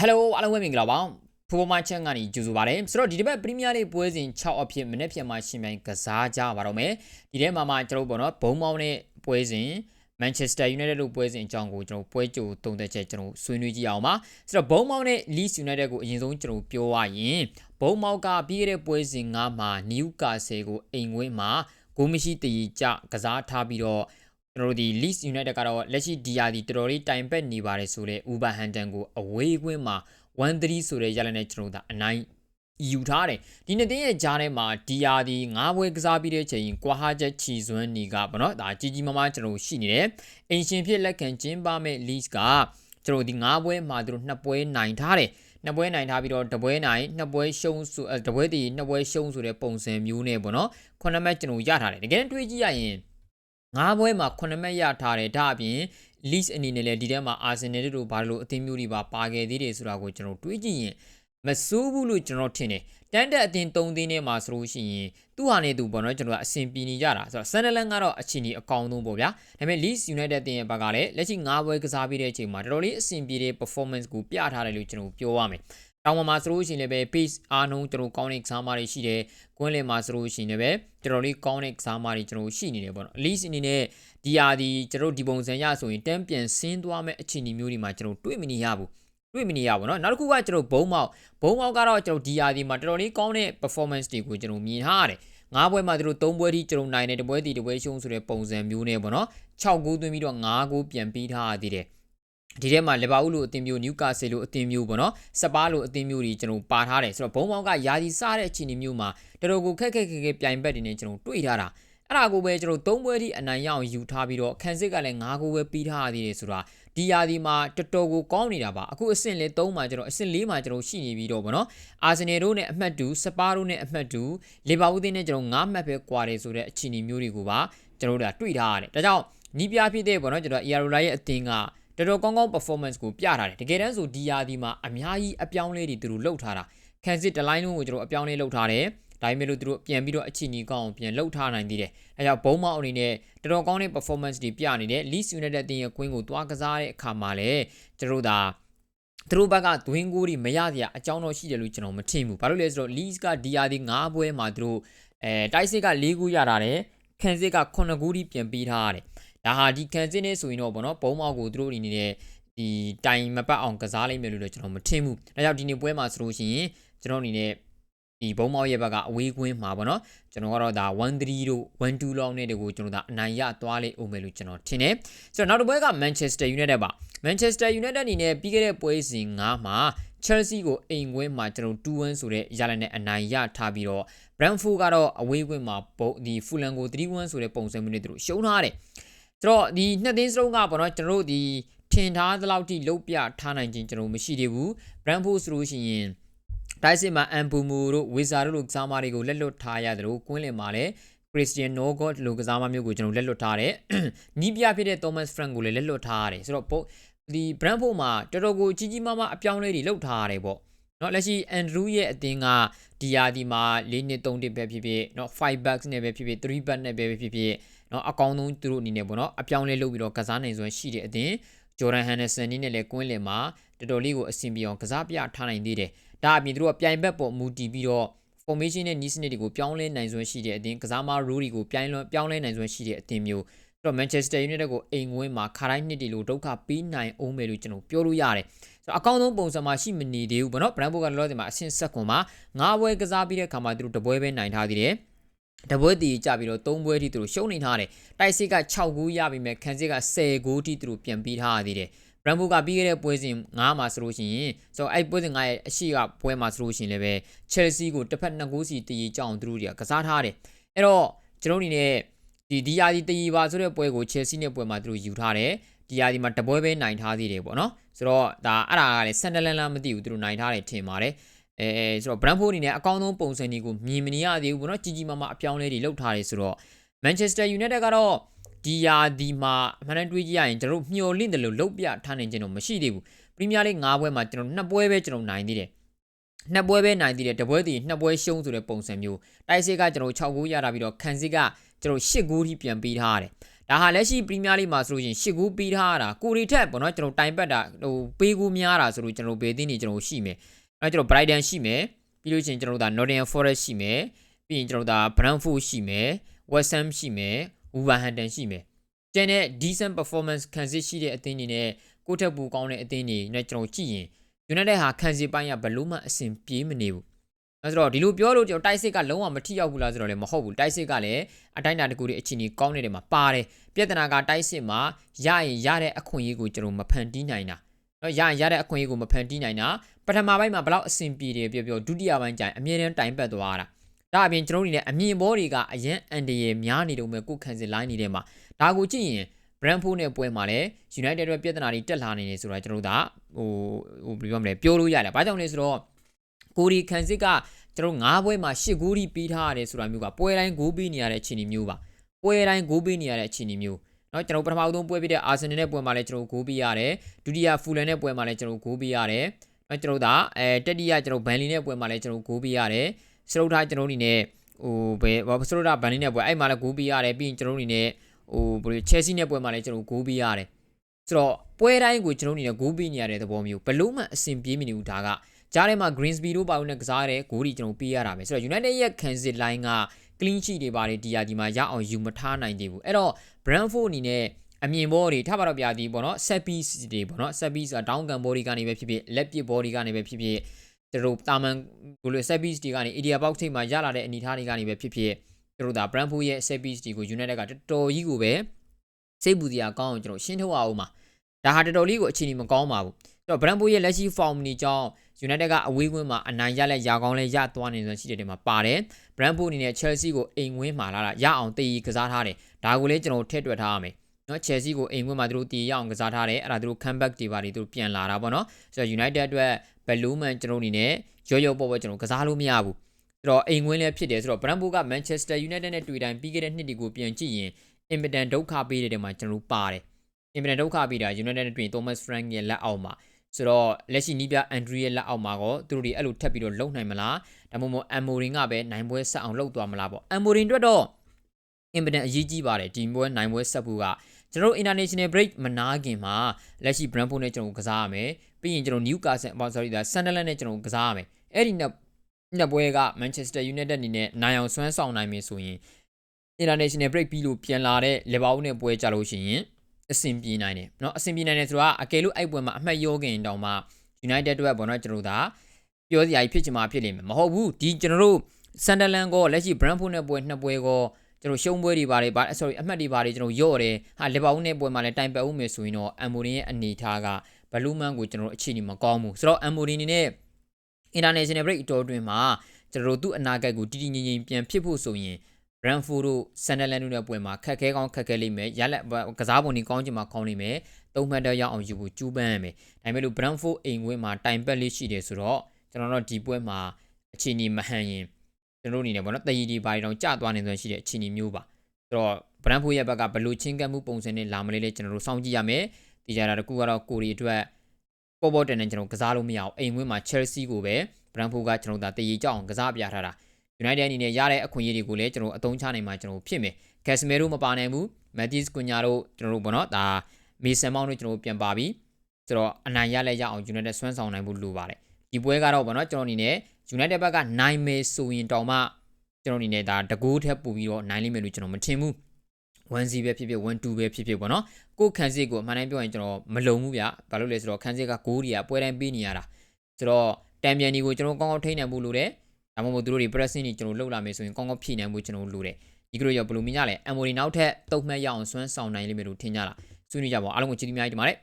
Hello အားလုံးပဲမင်္ဂလာပါဖူပေါ်မချန်ကနေကြိုဆိုပါရစေဆိုတော့ဒီတစ်ပတ်ပရီးမီးယားလိပွဲစဉ်6အဖြစ်မနေ့ပြန်မှရှင်ပြိုင်ကစားကြပါတော့မယ်ဒီထဲမှာမှကျွန်တော်တို့ပေါ့နော်ဘုံမောင်းတဲ့ပွဲစဉ် Manchester United တို့ပွဲစဉ်အကြောင်းကိုကျွန်တော်ပွဲကြိုတုံသက်ချက်ကျွန်တော်ဆွေးနွေးကြည့်အောင်ပါဆိုတော့ဘုံမောင်းတဲ့ Leeds United ကိုအရင်ဆုံးကျွန်တော်ပြောရရင်ဘုံမောင်းကပြီးခဲ့တဲ့ပွဲစဉ်9မှာ Newcastle ကိုအိမ်ဝင်းမှာဂိုးမရှိတည်ကြကစားထားပြီးတော့ ကျွန်တော်တို့ဒီ Leeds United ကတော့လက်ရှိ DR ဒီတော်တော်လေးတိုင်ပက်နေပါတယ်ဆိုတော့ Uber Hampton ကိုအဝေးကွင်းမှာ1-3ဆိုတဲ့ရလနဲ့ကျွန်တော်တို့အနိုင်ယူထားတယ်ဒီနှစ်တင်းရဲ့ကြားထဲမှာ DR ဒီ9ဘွဲကစားပြီးတဲ့ချိန်ကွာဟာချက်ချီစွမ်းနေကပေါ့နော်ဒါကြီးကြီးမားမားကျွန်တော်ရှိနေတယ်အင်ရှင်ဖြစ်လက်ခံကျင်းပမဲ့ Leeds ကကျွန်တော်ဒီ9ဘွဲမှာသူတို့2ပွဲနိုင်ထားတယ်နှစ်ပွဲနိုင်ထားပြီးတော့တပွဲနိုင်နှစ်ပွဲရှုံးဆိုတပွဲတည်နှစ်ပွဲရှုံးဆိုတဲ့ပုံစံမျိုးနဲ့ပေါ့နော်ခုနှစ်မှတ်ကျွန်တော်ရထားတယ်တကယ်တွေးကြည့်ရရင် ငါးပွဲမှာ9မှတ်ရထားတယ်ဒါအပြင် Leeds အနေနဲ့လည်းဒီထဲမှာ Arsenal တို့ဘာလို့အသင်းမျိုးတွေပါပါခဲ့သေးတယ်ဆိုတာကိုကျွန်တော်တွေးကြည့်ရင်မဆိုးဘူးလို့ကျွန်တော်ထင်တယ်တန်တက်အသင်း၃သင်းထဲမှာဆိုလို့ရှိရင်သူ့ဟာနဲ့သူပေါ့နော်ကျွန်တော်ကအဆင်ပြေနေကြတာဆိုတော့ Sunderland ကတော့အချိန်ကြီးအကောင်းဆုံးပေါ့ဗျာဒါပေမဲ့ Leeds United တင်ရဲ့ဘက်ကလည်းလက်ရှိ၅ပွဲကစားပြီးတဲ့အချိန်မှာတော်တော်လေးအဆင်ပြေတဲ့ performance ကိုပြထားတယ်လို့ကျွန်တော်ပြောရမယ် တောင်ပေါ်မှာဆိုလို့ရှိရင်လည်းပဲ pace အားလုံးကျွန်တော်ကောင်းတဲ့ကစားမတွေရှိတယ်ကွင်းလင်မှာဆိုလို့ရှိရင်လည်းပဲတော်တော်လေးကောင်းတဲ့ကစားမတွေကျွန်တော်ရှိနေတယ်ပေါ့နော် Leeds အနေနဲ့ဒီဟာဒီကျွန်တော်ဒီပုံစံရဆိုရင်တန်းပြန်ဆင်းသွားမဲ့အခြေအနေမျိုးတွေမှာကျွန်တော်တွေ့မနေရဘူးတွေ့မနေရပါတော့နောက်တစ်ခုကကျွန်တော်ဘုံမောက်ဘုံမောက်ကတော့ကျွန်တော်ဒီဟာဒီမှာတော်တော်လေးကောင်းတဲ့ performance တွေကိုကျွန်တော်မြင်ထားရတယ်ငါးပွဲမှာသူတို့၃ပွဲထိကျွန်တော်နိုင်တယ်တပွဲတီတပွဲရှုံးဆိုတဲ့ပုံစံမျိုးနဲ့ပေါ့နော်6ဂိုးသွင်းပြီးတော့9ဂိုးပြန်ပြီးထားရသေးတယ် ဒီထဲမှာလီဗာပူးလိုအသင်းမျိုးနျူကာဆယ်လိုအသင်းမျိုးပေါ့နော်စပါးလိုအသင်းမျိုးတွေကျွန်တော်ပါထားတယ်ဆိုတော့ဘုံပေါင်းကယာဒီစားတဲ့အခြေအနေမျိုးမှာတော်တော်ကိုခက်ခက်ခဲခဲပြိုင်ဘက်တွေနဲ့ကျွန်တော်တွေ့ထားတာအဲ့ဒါကိုပဲကျွန်တော်သုံးပွဲထိအနိုင်ရအောင်ယူထားပြီးတော့ခန်းစစ်ကလည်း၅ဂိုးပဲပြီးထားရသေးတယ်ဆိုတာဒီယာဒီမှာတော်တော်ကိုကောင်းနေတာပါအခုအဆင့်လေး3မှာကျွန်တော်အဆင့်4မှာကျွန်တော်ရှိနေပြီးတော့ဗောနော်အာဆင်နယ်တို့နဲ့အမှတ်2စပါးတို့နဲ့အမှတ်2လီဗာပူးသင်းနဲ့ကျွန်တော်9မှတ်ပဲကွာတယ်ဆိုတဲ့အခြေအနေမျိုးတွေကိုပါကျွန်တော်တို့ကတွေ့ထားရတယ်ဒါကြောင့်နီးပြဖြစ်တဲ့ဗောနော်ကျွန်တော်အီယာရိုလာရဲ့အသင်းက တော်တော်ကောင်းကောင်း performance ကိုပြထားတယ်တကယ်တမ်းဆိုဒီယာဒီမှာအများကြီးအပြောင်းလဲတွေသူတို့လုပ်ထားတာခန်းစစ်တလိုင်းလုံးကိုကျွန်တော်အပြောင်းလဲလုပ်ထားတယ်ဒါပေမဲ့လို့သူတို့ပြန်ပြီးတော့အချီနီကောင်းအောင်ပြန်လှုပ်ထားနိုင်သေးတယ်။အဲကြောင့်ဘုံမောက်အနေနဲ့တော်တော်ကောင်းတဲ့ performance တွေပြနေတယ် Leeds United တင်ရဲ့ကွင်းကိုသွားကစားတဲ့အခါမှာလည်းကျွန်တော်တို့ဒါသူတို့ဘက်ကဒွင်းကိုတွေမရစရာအကြောင်းတော့ရှိတယ်လို့ကျွန်တော်မထင်ဘူး။ဘာလို့လဲဆိုတော့ Leeds က DR ဒီ9ပွဲမှာသူတို့အဲတိုက်စစ်က4ခုရတာတယ်ခန်းစစ်က9ခုထိပြန်ပေးထားရတယ်။ ဒါဟာဒီခန်းစစ်နဲ့ဆိုရင်တော့ဗောနော်ဘုံမောက်ကိုသူတို့အနေနဲ့ဒီတိုင်မပတ်အောင်ကစားလိမ့်မယ်လို့လည်းကျွန်တော်မထင်ဘူး။ဒါကြောင့်ဒီနေ့ပွဲမှာဆိုလို့ရှိရင်ကျွန်တော်အနေနဲ့ဒီဘုံမောက်ရဲ့ဘက်ကအဝေးကွင်းမှာပေါ့နော်ကျွန်တော်ကတော့ဒါ1-3တို့1-2လောက်နဲ့တကူကျွန်တော်ဒါအနိုင်ရသွားလိမ့်အောင်မယ်လို့ကျွန်တော်ထင်တယ်ဆိုတော့နောက်တစ်ပွဲက Manchester United ပါ Manchester United အနေနဲ့ပြီးခဲ့တဲ့ပွဲစဉ်9မှာ Chelsea ကိုအိမ်ကွင်းမှာကျွန်တော်2-1ဆိုတဲ့ရလနဲ့အနိုင်ရထားပြီးတော့ Brentford ကတော့အဝေးကွင်းမှာပုံဒီ Fulham ကို3-1ဆိုတဲ့ပုံစံမျိုးနဲ့သူတို့ရှုံးထားတယ် ကျွန်တော်ဒီနှစ်သိန်းစလုံးကပေါ့နော်ကျွန်တော်တို့ဒီထင်ထားသလောက်ထိလုတ်ပြထားနိုင်ခြင်းကျွန်တော်မရှိသေးဘူး Brandford ဆိုလို့ရှိရင်တိုက်စစ်မှာအမ်ဘူမူတို့ဝေဇာတို့လိုကစားမတွေကိုလက်လွတ်ထားရတယ်လို့ကွင်းလင်မှာလည်း Christian Norgod လိုကစားမမျိုးကိုကျွန်တော်လက်လွတ်ထားတယ်။နီးပြဖြစ်တဲ့ Thomas Frank ကိုလည်းလက်လွတ်ထားရတယ်။ဆိုတော့ဒီ Brandford မှာတော်တော်ကိုကြီးကြီးမားမားအပြောင်းလဲတွေလုပ်ထားရတယ်ပေါ့။နော်လက်ရှိ Andrew ရဲ့အသင်းကဒီယာဒီမှာ၄နှစ်၃တစ်ပဲဖြစ်ဖြစ်နော်5 backs နဲ့ပဲဖြစ်ဖြစ်3 back နဲ့ပဲဖြစ်ဖြစ် เนาะအကောင်းဆုံးသူတို့အနေနဲ့ပေါ့เนาะအပြောင်းလဲလုပ်ပြီးတော့ကစားနိုင်စွမ်းရှိတဲ့အသင်းဂျော်ဒန်ဟန်နဆန်နီးနဲ့လည်းကွင်းလင်မှာတော်တော်လေးကိုအဆင်ပြေအောင်ကစားပြထားနိုင်သေးတယ်။ဒါအပြင်သူတို့ကပြိုင်ဘက်ပေါ်မူတည်ပြီးတော့ formation နဲ့ need စနစ်တွေကိုပြောင်းလဲနိုင်စွမ်းရှိတဲ့အတင်းကစားမ rule တွေကိုပြောင်းလဲပြောင်းလဲနိုင်စွမ်းရှိတဲ့အတင်းမျိုးအဲ့တော့ Manchester United ကိုအိမ်ဝင်းမှာခါတိုင်းနှစ်တီလိုဒုက္ခပေးနိုင်အောင်မယ်လို့ကျွန်တော်ပြောလို့ရတယ်ဆိုတော့အကောင်းဆုံးပုံစံမှာရှိမနေသေးဘူးဗောနော် Brentford ကလောလောဆယ်မှာအဆင့်ဆက်ကွန်မှာ၅ဘွဲကစားပြီးတဲ့အခါမှာသူတို့တပွဲပဲနိုင်ထားသေးတယ် တပွဲတီကြပြီးတော့၃ပွဲထိသူတို့ရှုံးနေထားတယ်တိုက်စစ်က6ဂိုးရပြီးမဲ့ခန်းစစ်က10ဂိုးထိသူတို့ပြန်ပြီးထားရသေးတယ်ရန်ဘူကပြီးခဲ့တဲ့ပွဲစဉ်9မှာဆိုလို့ရှိရင်ဆိုတော့အဲ့ပွဲစဉ်9ရဲ့အရှိကပွဲမှာဆိုလို့ရှိရင်လည်းပဲ Chelsea ကိုတစ်ဖက်2ဂိုးစီတည်ကြအောင်သူတို့တွေကကစားထားတယ်အဲ့တော့ကျွန်တော်အနေနဲ့ဒီဒီယာဒီတည်ပါဆိုတဲ့ပွဲကို Chelsea နဲ့ပွဲမှာသူတို့ယူထားတယ်ဒီယာဒီမှာတပွဲပဲနိုင်ထားသေးတယ်ပေါ့နော်ဆိုတော့ဒါအဲ့ဒါကလည်း Sunderland လားမသိဘူးသူတို့နိုင်ထားတယ်ထင်ပါတယ် အဲဆိုတော့ Brentford အနေနဲ့အကောင်းဆုံးပုံစံတွေကိုမြင်မနေရသေးဘူးပေါ့နော်ကြီးကြီးမားမားအပြောင်းလဲတွေလုပ်ထားတယ်ဆိုတော့ Manchester United ကတော့ဒီယာဒီမှာအမှန်တမ်းတွေးကြည့်ရရင်ကျွန်တော်တို့မျှော်လင့်တယ်လို့လုပ်ပြထားနိုင်ခြင်းတော့မရှိသေးဘူးပရီးမီးယားလိ၅ပွဲမှာကျွန်တော်နှစ်ပွဲပဲကျွန်တော်နိုင်သေးတယ်နှစ်ပွဲပဲနိုင်သေးတယ်တပွဲတည်နှစ်ပွဲရှုံးဆိုတဲ့ပုံစံမျိုးတိုက်စစ်ကကျွန်တော်6ဂိုးရတာပြီးတော့ခန်စစ်ကကျွန်တော်8ဂိုးထိပြန်ပေးထားရတယ်ဒါဟာလက်ရှိပရီးမီးယားလိမှာဆိုလို့ရှိရင်၈ဂိုးပေးထားတာကိုရီထက်ပေါ့နော်ကျွန်တော်တိုင်ပတ်တာဟိုပေးဂိုးများတာဆိုလို့ကျွန်တော်ဘယ်သိနေကျွန်တော်ရှိမယ် အဲကျွန်တော် Brighton ရှိမယ်ပြီးလို့ရှိရင်ကျွန်တော်ဒါ Nottingham Forest ရှိမယ်ပြီးရင်ကျွန်တော်ဒါ Brentford ရှိမယ် West Ham ရှိမယ် Wolverhampton ရှိမယ်ကျန်တဲ့ decent performance ခံစစ်ရှိတဲ့အသင်းတွေနဲ့ကိုယ့်ထက်ပူကောင်းတဲ့အသင်းတွေနဲ့ကျွန်တော်ကြည့်ရင် United ဟာခံစစ်ပိုင်းကဘလို့မှအဆင်ပြေးမနေဘူးအဲဆိုတော့ဒီလိုပြောလို့ကျွန်တော်တိုက်စစ်ကလုံးဝမထိရောက်ဘူးလားဆိုတော့လည်းမဟုတ်ဘူးတိုက်စစ်ကလည်းအတိုင်းအတာတစ်ခုတည်းအချင်းကြီးကောင်းနေတဲ့မှာပါတယ်ပြဿနာကတိုက်စစ်မှာရရင်ရတဲ့အခွင့်အရေးကိုကျွန်တော်မဖန်တီးနိုင်တာ နော်ရရင်ရတဲ့အခွင့်အရေးကိုမဖန်တီးနိုင်တာပထမပိုင်းမှာဘလောက်အဆင်ပြေတယ်ပြောပြောဒုတိယပိုင်းကျရင်အမြဲတမ်းတိုင်ပတ်သွားတာဒါအပြင်ကျွန်တော်တို့နေအမြင်ဘောတွေကအရင်အန်တရယ်များနေတော့မဲ့ကိုခံစစ်လိုင်းနေတဲ့မှာဒါကိုကြည့်ရင် Brentford နဲ့ပွဲမှာလည်း United ရဲ့ပြဿနာတွေတက်လာနေနေဆိုတော့ကျွန်တော်တို့ကဟိုဟိုဘယ်လိုပြောမလဲပြောလို့ရတယ်။ဘာကြောင့်လဲဆိုတော့ကိုရီခန်စစ်ကကျွန်တော်၅ပွဲမှာ၈ဂိုးထိပြီးထားရတယ်ဆိုတာမျိုးကပွဲတိုင်းဂိုးပြီးနေရတဲ့အခြေအနေမျိုးပါ။ပွဲတိုင်းဂိုးပြီးနေရတဲ့အခြေအနေမျိုး เนาะကျွန်တော်ပထမဆုံးပွဲပြီးတဲ့အာဆင်နယ်နဲ့ပွဲမှာလည်းကျွန်တော်ဂိုးပြီးရတယ်။ဒုတိယဖူလန်နဲ့ပွဲမှာလည်းကျွန်တော်ဂိုးပြီးရတယ်။เนาะကျွန်တော်ဒါအဲတတိယကျွန်တော်ဘန်လီနဲ့ပွဲမှာလည်းကျွန်တော်ဂိုးပြီးရတယ်။စရုပ်ထားကျွန်တော်အနေနဲ့ဟိုဘယ်စရုပ်ထားဘန်လီနဲ့ပွဲအဲ့မှာလည်းဂိုးပြီးရတယ်ပြီးရင်ကျွန်တော်အနေနဲ့ဟိုဘယ်လို Chelsea နဲ့ပွဲမှာလည်းကျွန်တော်ဂိုးပေးရတယ်ဆိုတော့ပွဲတိုင်းကိုကျွန်တော်အနေနဲ့ဂိုးပေးနေရတဲ့သဘောမျိုးဘလို့မှအဆင်ပြေမနေဘူးဒါကကြားထဲမှာ Greensby တို့ပါဝင်တဲ့ကစားတဲ့ဂိုးတွေကျွန်တော်ပေးရတာပဲဆိုတော့ United ရဲ့ Kansas line က clean sheet တွေပါတယ်ဒီယာဒီမှာရအောင်ယူမထားနိုင်သေးဘူးအဲ့တော့ Brentford အနေနဲ့အမြင်ဘောတွေထားပါတော့ပြသည်ပေါ့နော် set piece တွေပေါ့နော် set piece ဆိုတာ down gun body ကနေပဲဖြစ်ဖြစ် left pit body ကနေပဲဖြစ်ဖြစ်တို့တာမန်ဘယ်လို set piece တွေကနေ area box ထိပ်မှာရလာတဲ့အနေအထားတွေကနေပဲဖြစ်ဖြစ်တို့ဒါ Brentford ရဲ့ set piece တွေကို United ကတော်တော်ကြီးကိုပဲစိတ်ပူစရာကောင်းအောင်ကျွန်တော်ရှင်းထုတ်အောင်ပါဒါဟာတော်တော်လေးကိုအခြေအနေမကောင်းပါဘူးအဲ့တော့ Brentford ရဲ့လက်ရှိ form နေကြောင်း United ကအဝေးကွင်းမှာအနိုင်ရလက်ရာကောင်းလဲရသွားနေဆိုရှိတဲ့နေရာမှာပါတယ် Brentford အနေနဲ့ Chelsea ကိုအိမ်ဝင်းမှာလာတာရအောင်တည်ကစားထားတယ်ဒါကိုလည်းကျွန်တော်ထည့်တွက်ထားရမယ်နော် Chelsea ကိုအိမ်ဝင်းမှာသူတို့တည်ရအောင်ကစားထားတယ်အဲ့ဒါသူတို့ comeback တွေပါတွေသူတို့ပြန်လာတာပေါ့နော်ဆိုတော့ United အတွက်ဘယ်လိုမှကျွန်တော်အနေနဲ့ရောရောပေါ်ပေါ်ကျွန်တော်ကစားလို့မရဘူးဆိုတော့အိမ်ဝင်းလည်းဖြစ်တယ်ဆိုတော့ Brentford က Manchester United နဲ့တွေ့တိုင်းပြီးခဲ့တဲ့နှစ်တွေကိုပြန်ကြည့်ရင်အင်ပတန်ဒုက္ခပေးတဲ့တဲမှာကျွန်တော်တို့ပါတယ်အင်ပတန်ဒုက္ခပေးတာ United နဲ့တွေ့ Thomas Frank ရဲ့လက်အောက်မှာ ဆိုတော့လက်ရှိနီးပြ Andrew ရဲ့လက်အောက်မှာကောသူတို့တွေအဲ့လိုထပ်ပြီးတော့လုံနိုင်မလားဒါမှမဟုတ် Amorin ကပဲနိုင်ပွဲဆက်အောင်လုပ်သွားမလားပေါ့ Amorin အတွက်တော့အင်ပတန်အရေးကြီးပါတယ်ဒီပွဲနိုင်ပွဲဆက်ဖို့ကကျွန်တော်တို့ international break မနာခင်မှာလက်ရှိ Brentford နဲ့ကျွန်တော်ကစားရမယ်ပြီးရင်ကျွန်တော် Newcastle sorry ဒါ Sunderland နဲ့ကျွန်တော်ကစားရမယ်အဲ့ဒီနှစ်နှစ်ပွဲက Manchester United အနေနဲ့နိုင်အောင်ဆွမ်းဆောင်နိုင်မယ်ဆိုရင် international break ပြီးလို့ပြန်လာတဲ့ Liverpool နဲ့ပွဲကြလို့ရှိရင် အဆင်ပြေနိုင်တယ်เนาะအဆင်ပြေနိုင်တယ်ဆိုတာအကယ်လို့အဲ့ပွဲမှာအမှတ်ရောခင်တောင်မှ United အတွက်ပေါ့နော်ကျွန်တော်တို့ဒါပြောစရာကြီးဖြစ်ချင်မှဖြစ်လိမ့်မယ်မဟုတ်ဘူးဒီကျွန်တော်တို့ Sunderland ကိုလက်ရှိ Brentford နဲ့ပွဲနှစ်ပွဲကိုကျွန်တော်ရှုံးပွဲတွေပါတယ်ဗာ sorry အမှတ်တွေပါတယ်ကျွန်တော်ရော့တယ်ဟာ Liverpool နဲ့ပွဲမှာလည်းတိုင်ပတ်ဦးမယ်ဆိုရင်တော့ Amorin ရဲ့အနေထားကဘလူးမန်ကိုကျွန်တော်တို့အခြေအနေမကောင်းဘူးဆိုတော့ Amorin နေနဲ့ international break အတော်အတွင်းမှာကျွန်တော်တို့သူ့အနာဂတ်ကိုတည်တည်ငြိမ်ငြိမ်ပြန်ဖြစ်ဖို့ဆိုရင် Brentford တို့ Sunderland တို့နဲ့ပွဲမှာခက်ခဲကောင်းခက်ခဲလိမ့်မယ်ရလက်ကစားပုံတွေကောင်းချင်မှကောင်းလိမ့်မယ်သုံးမှတ်တော့ရအောင်ယူဖို့ကြိုးပမ်းရမယ်ဒါပေမဲ့လို့ Brentford အိမ်ဝင်းမှာတိုင်ပတ်လေးရှိတယ်ဆိုတော့ကျွန်တော်တို့ဒီပွဲမှာအခြေအနေမဟန်ရင်ကျွန်တော်တို့အနေနဲ့ပေါ့နော်တည်ရည်ဒီပါရီတောင်ကျသွားနေဆိုရှိတဲ့အခြေအနေမျိုးပါဆိုတော့ Brentford ရဲ့ဘက်ကဘယ်လိုချင်းကပ်မှုပုံစံနဲ့လာမလဲလဲကျွန်တော်တို့စောင့်ကြည့်ရမယ်ဒီကြတာတကူကတော့ကိုရီအတွက်ပေါ်ပေါ်တန်တန်ကျွန်တော်ကစားလို့မရအောင်အိမ်ဝင်းမှာ Chelsea ကိုပဲ Brentford ကကျွန်တော်တို့တည်ရည်ကြောက်အောင်ကစားပြထားတာ United အနေနဲ့ရတဲ့အခွင့်အရေးတွေကိုလည်းကျွန်တော်အသုံးချနိုင်မှာကျွန်တော်ဖြစ်မယ်။ Casemiro မပါနိုင်ဘူး။ Matis Cunha တို့ကျွန်တော်တို့ဘောနော်ဒါ Mason Mount တို့ကျွန်တော်ပြန်ပါပြီ။ဆိုတော့အနိုင်ရလဲရအောင် United ဆွမ်းဆောင်နိုင်ဖို့လိုပါတယ်။ဒီပွဲကတော့ဘောနော်ကျွန်တော်အနေနဲ့ United ဘက်ကနိုင်မယ်ဆိုရင်တောင်မှကျွန်တော်အနေနဲ့ဒါတကူးထက်ပူပြီးတော့နိုင်လိမ့်မယ်လို့ကျွန်တော်မထင်ဘူး။ 1C ပဲဖြစ်ဖြစ်1-2ပဲဖြစ်ဖြစ်ပေါ့နော်ကိုခန်းစစ်ကိုအမှန်တမ်းပြောရင်ကျွန်တော်မလုံဘူးဗျဘာလို့လဲဆိုတော့ခန်းစစ်ကဂိုးတွေကပွဲတိုင်းပေးနေရတာဆိုတော့တံပြန်ဒီကိုကျွန်တော်ကောင်းကောင်းထိန်းနိုင်ဖို့လိုတယ် ဒါမှမဟုတ်သူတို့တွေ pressing တွေကျွန်တော်လှုပ်လာမယ်ဆိုရင်ကောင်းကောင်းဖြည့်နိုင်ဖို့ကျွန်တော်လိုတယ်ဒီကလိုရောဘယ်လိုမြင်ကြလဲ Emory နောက်ထပ်တုံ့မှတ်ရအောင်ဆွမ်းဆောင်နိုင်လိမ့်မယ်လို့ထင်ကြလားဆွေးနွေးကြပါဦးအားလုံးကိုချစ်တီးများကြီးတင်ပါတယ်